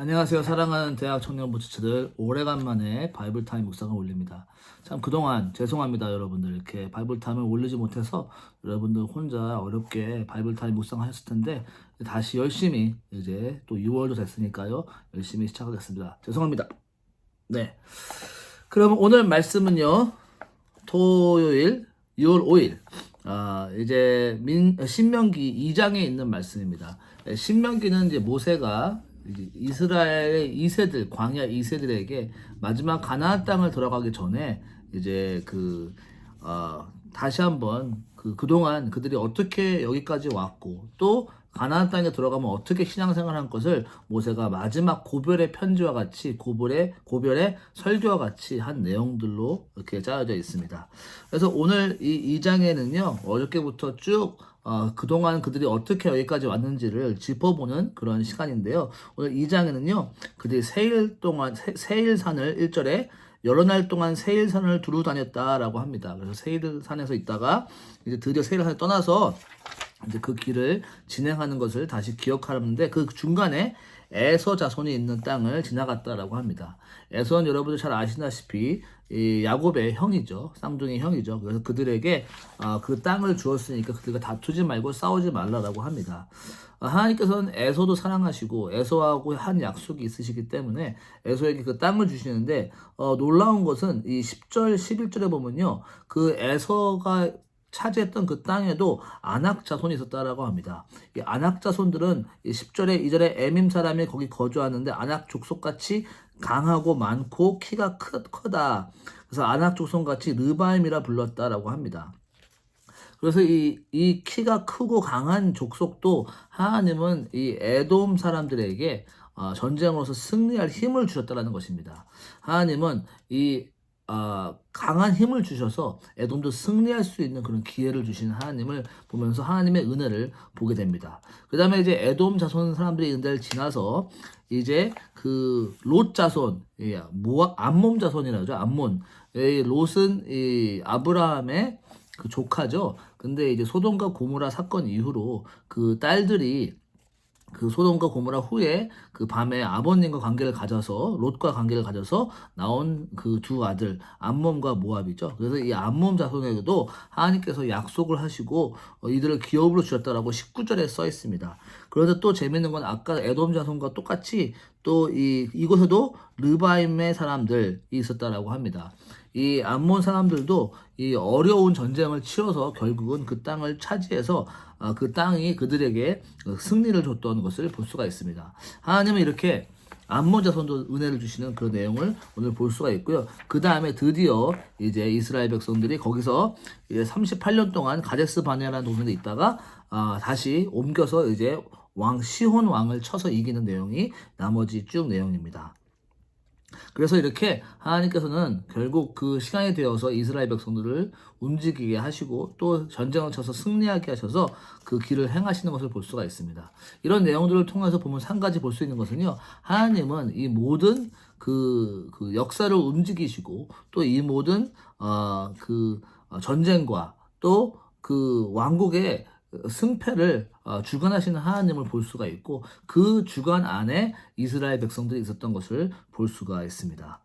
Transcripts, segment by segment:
안녕하세요. 사랑하는 대학 청년 부츠들 오래간만에 바이블 타임 묵상을 올립니다. 참 그동안 죄송합니다, 여러분들. 이렇게 바이블 타임을 올리지 못해서 여러분들 혼자 어렵게 바이블 타임 묵상하셨을 텐데 다시 열심히 이제 또 6월도 됐으니까요. 열심히 시작하겠습니다. 죄송합니다. 네. 그럼 오늘 말씀은요. 토요일 6월 5일 아, 이제 민, 신명기 2장에 있는 말씀입니다. 네, 신명기는 이제 모세가 이스라엘의 2세들, 광야 2세들에게 마지막 가나안 땅을 들어가기 전에 이제 그, 어, 다시 한번 그, 그동안 그들이 어떻게 여기까지 왔고 또 가나안 땅에 들어가면 어떻게 신앙생활한 것을 모세가 마지막 고별의 편지와 같이 고별의 고별의 설교와 같이 한 내용들로 이렇게 짜여져 있습니다. 그래서 오늘 이 2장에는요 어저께부터 쭉 어, 그동안 그들이 어떻게 여기까지 왔는지를 짚어보는 그런 시간인데요. 오늘 2장에는요 그들이 세일 동안 세, 세일 산을 1절에 여러 날 동안 세일산을 두루 다녔다라고 합니다. 그래서 세일산에서 있다가 이제 드디어 세일산을 떠나서 이제 그 길을 진행하는 것을 다시 기억하는데 그 중간에 에서 자손이 있는 땅을 지나갔다라고 합니다. 에서는 여러분들 잘 아시다시피 이 야곱의 형이죠. 쌍둥이 형이죠. 그래서 그들에게 아, 그 땅을 주었으니까 그들과 다투지 말고 싸우지 말라라고 합니다. 아, 하나님께서는 에서도 사랑하시고 에서하고 한 약속이 있으시기 때문에 에서에게 그 땅을 주시는데 어, 놀라운 것은 이 10절 11절에 보면요. 그 에서가 차지했던 그 땅에도 안악 자손이 있었다라고 합니다. 이 안악 자손들은 10절에 2절에 에밈 사람이 거기 거주하는데 안악 족속같이 강하고 많고 키가 크, 크다. 그래서 안악 족속같이 르바임이라 불렀다라고 합니다. 그래서 이, 이 키가 크고 강한 족속도 하나님은 이 에돔 사람들에게 어, 전쟁으로서 승리할 힘을 주셨다라는 것입니다. 하나님은 이 어, 강한 힘을 주셔서 에돔도 승리할 수 있는 그런 기회를 주신 하나님을 보면서 하나님의 은혜를 보게 됩니다. 그 다음에 이제 에돔 자손 사람들의 은혜를 지나서 이제 그 롯 자손, 예, 모아, 암몬 자손이라고 하죠. 암몬. 이 롯은 이 아브라함의 그 조카죠. 근데 이제 소돔과 고모라 사건 이후로 그 딸들이 그 소돔과 고모라 후에 그 밤에 아버님과 관계를 가져서 롯과 관계를 가져서 나온 그 두 아들 암몬과 모압이죠. 그래서 이 암몬 자손에게도 하나님께서 약속을 하시고 어, 이들을 기업으로 주셨다라고 19절에 써 있습니다. 그런데 또 재밌는 건 아까 에돔 자손과 똑같이 또 이 이곳에도 르바임의 사람들이 있었다라고 합니다. 이 암몬 사람들도 이 어려운 전쟁을 치러서 결국은 그 땅을 차지해서 어, 그 땅이 그들에게 그 승리를 줬던 것을 볼 수가 있습니다. 하나님은 이렇게 암몬 자손도 은혜를 주시는 그런 내용을 오늘 볼 수가 있고요. 그 다음에 드디어 이제 이스라엘 백성들이 거기서 이제 38년 동안 가데스 바네라는 동네에 있다가 아, 다시 옮겨서 이제 왕 시혼 왕을 쳐서 이기는 내용이 나머지 쭉 내용입니다. 그래서 이렇게 하나님께서는 결국 그 시간이 되어서 이스라엘 백성들을 움직이게 하시고 또 전쟁을 쳐서 승리하게 하셔서 그 길을 행하시는 것을 볼 수가 있습니다. 이런 내용들을 통해서 보면 한 가지 볼 수 있는 것은요. 하나님은 이 모든 그, 그 역사를 움직이시고 또 이 모든 어, 그 전쟁과 또 그 왕국의 승패를 어, 주관하시는 하나님을 볼 수가 있고 그 주관 안에 이스라엘 백성들이 있었던 것을 볼 수가 있습니다.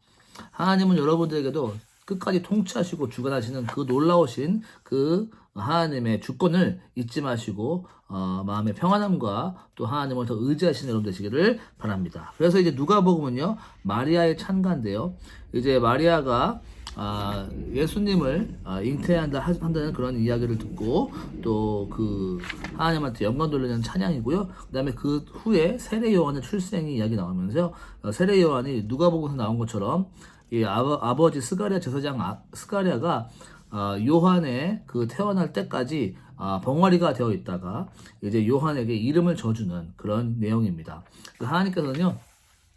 하나님은 여러분들에게도 끝까지 통치하시고 주관하시는 그 놀라우신 그 하나님의 주권을 잊지 마시고 어, 마음의 평안함과 또 하나님을 더 의지하시는 여러분 되시기를 바랍니다. 그래서 이제 누가복음은요 마리아의 찬가인데요. 이제 마리아가 아, 예수님을 아, 잉태한다 한다는 그런 이야기를 듣고 또 그 하나님한테 영광 돌리는 찬양이고요. 그다음에 그 후에 세례 요한의 출생이 이야기 나오면서요. 어, 세례 요한이 누가복음에서 나온 것처럼 이 아버, 아버지 스가랴 제사장 아, 스가랴가 어, 요한의 그 태어날 때까지 아, 벙어리가 되어 있다가 이제 요한에게 이름을 져주는 그런 내용입니다. 그 하나님께서는요.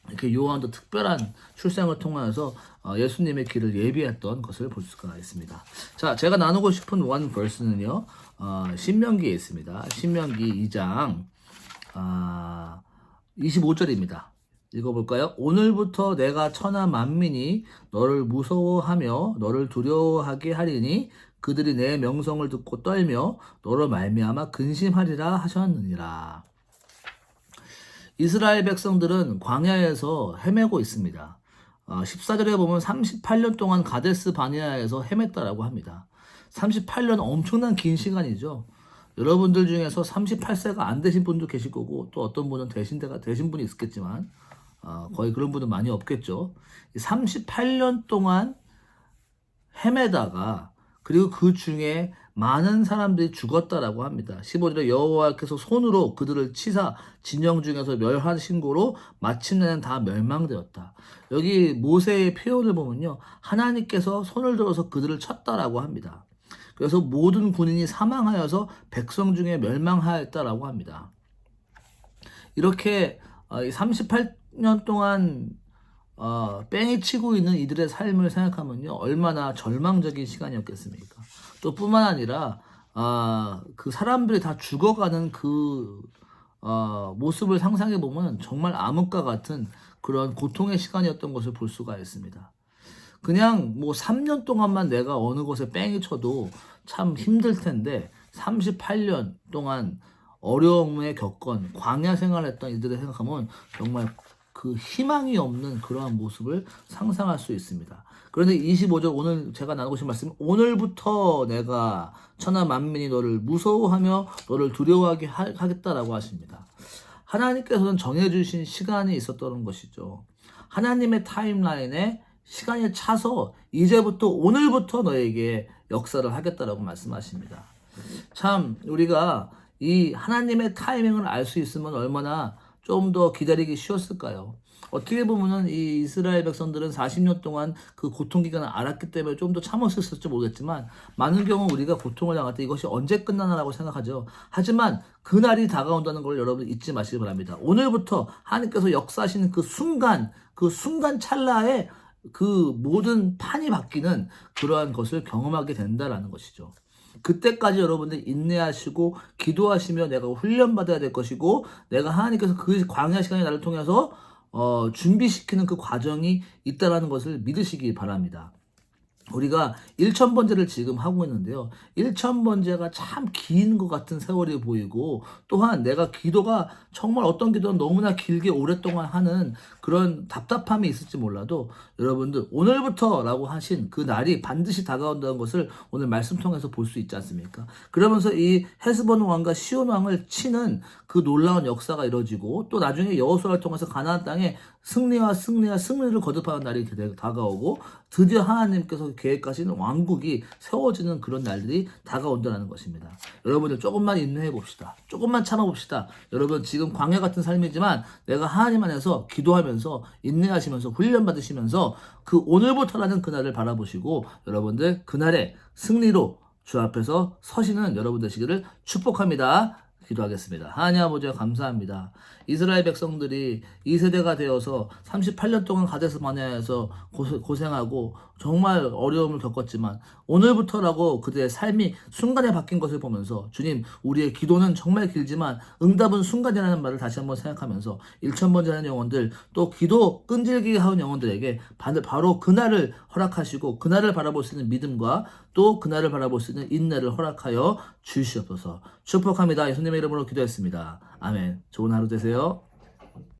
이렇게 요한도 특별한 출생을 통하여서 어, 예수님의 길을 예비했던 것을 볼 수가 있습니다. 자, 제가 나누고 싶은 원 벌스는요, 어, 신명기에 있습니다. 신명기 2장 아, 25절입니다. 읽어볼까요? 오늘부터 내가 천하 만민이 너를 무서워하며 너를 두려워하게 하리니 그들이 내 명성을 듣고 떨며 너로 말미암아 근심하리라 하셨느니라. 이스라엘 백성들은 광야에서 헤매고 있습니다. 어, 14절에 보면 38년 동안 가데스 바니아에서 헤맸다라고 합니다. 38년 엄청난 긴 시간이죠. 여러분들 중에서 38세가 안 되신 분도 계실 거고 또 어떤 분은 되신 데가 되신 분이 있겠지만 어, 거의 그런 분은 많이 없겠죠. 38년 동안 헤매다가 그리고 그 중에 많은 사람들이 죽었다라고 합니다. 15절에 여호와께서 손으로 그들을 치사 진영 중에서 멸하신 고로 마침내는 다 멸망되었다. 여기 모세의 표현을 보면요. 하나님께서 손을 들어서 그들을 쳤다라고 합니다. 그래서 모든 군인이 사망하여서 백성 중에 멸망하였다라고 합니다. 이렇게 38년 동안 어, 뺑이 치고 있는 이들의 삶을 생각하면요 얼마나 절망적인 시간이었겠습니까? 또 뿐만 아니라 아, 그 사람들이 다 죽어가는 그 어, 모습을 상상해 보면 정말 암흑과 같은 그런 고통의 시간이었던 것을 볼 수가 있습니다. 그냥 뭐 3년 동안만 내가 어느 곳에 뺑이 쳐도 참 힘들 텐데 38년 동안 어려움에 겪은 광야 생활했던 이들을 생각하면 정말 그 희망이 없는 그러한 모습을 상상할 수 있습니다. 그런데 25절 오늘 제가 나누고 싶은 말씀 오늘부터 내가 천하 만민이 너를 무서워하며 너를 두려워하게 하, 하겠다라고 하십니다. 하나님께서는 정해주신 시간이 있었던 것이죠. 하나님의 타임라인에 시간이 차서 이제부터 오늘부터 너에게 역사를 하겠다라고 말씀하십니다. 참 우리가 이 하나님의 타이밍을 알 수 있으면 얼마나 좀 더 기다리기 쉬웠을까요? 어떻게 보면은 이 이스라엘 백성들은 40년 동안 그 고통 기간을 알았기 때문에 좀 더 참았을지 모르겠지만 많은 경우 우리가 고통을 당할 때 이것이 언제 끝나나라고 생각하죠. 하지만 그날이 다가온다는 걸 여러분 잊지 마시기 바랍니다. 오늘부터 하나님께서 역사하시는 그 순간, 그 순간 찰나에 그 모든 판이 바뀌는 그러한 것을 경험하게 된다라는 것이죠. 그때까지 여러분들 인내하시고 기도하시며 내가 훈련받아야 될 것이고 내가 하나님께서 그 광야 시간에 나를 통해서 어, 준비시키는 그 과정이 있다라는 것을 믿으시기 바랍니다. 우리가 1천번제를 지금 하고 있는데요. 1천번제가 참 긴 것 같은 세월이 보이고 또한 내가 기도가 정말 어떤 기도는 너무나 길게 오랫동안 하는 그런 답답함이 있을지 몰라도 여러분들 오늘부터라고 하신 그 날이 반드시 다가온다는 것을 오늘 말씀 통해서 볼 수 있지 않습니까? 그러면서 이 헤스본 왕과 시온 왕을 치는 그 놀라운 역사가 이루어지고 또 나중에 여호수아를 통해서 가나안 땅에 승리와 승리와 승리를 거듭하는 날이 다가오고 드디어 하나님께서 계획하시는 왕국이 세워지는 그런 날들이 다가온다는 것입니다. 여러분들 조금만 인내해 봅시다. 조금만 참아 봅시다. 여러분 지금 광야 같은 삶이지만 내가 하나님 안에서 기도하면서 인내하시면서 훈련 받으시면서 그 오늘부터라는 그날을 바라보시고 여러분들 그날의 승리로 주 앞에서 서시는 여러분 되시기를 축복합니다. 기도하겠습니다. 하나님 아버지 감사합니다. 이스라엘 백성들이 2세대가 되어서 38년 동안 가데스 마냐에서 고생하고 정말 어려움을 겪었지만 오늘부터라고 그들의 삶이 순간에 바뀐 것을 보면서 주님 우리의 기도는 정말 길지만 응답은 순간이라는 말을 다시 한번 생각하면서 1천번째 하는 영혼들 또 기도 끈질기게 하는 영혼들에게 바로 그날을 허락하시고 그날을 바라볼 수 있는 믿음과 또 그날을 바라볼 수 있는 인내를 허락하여 주시옵소서 축복합니다. 예수님의 이름으로 기도했습니다. 아멘 좋은 하루 되세요.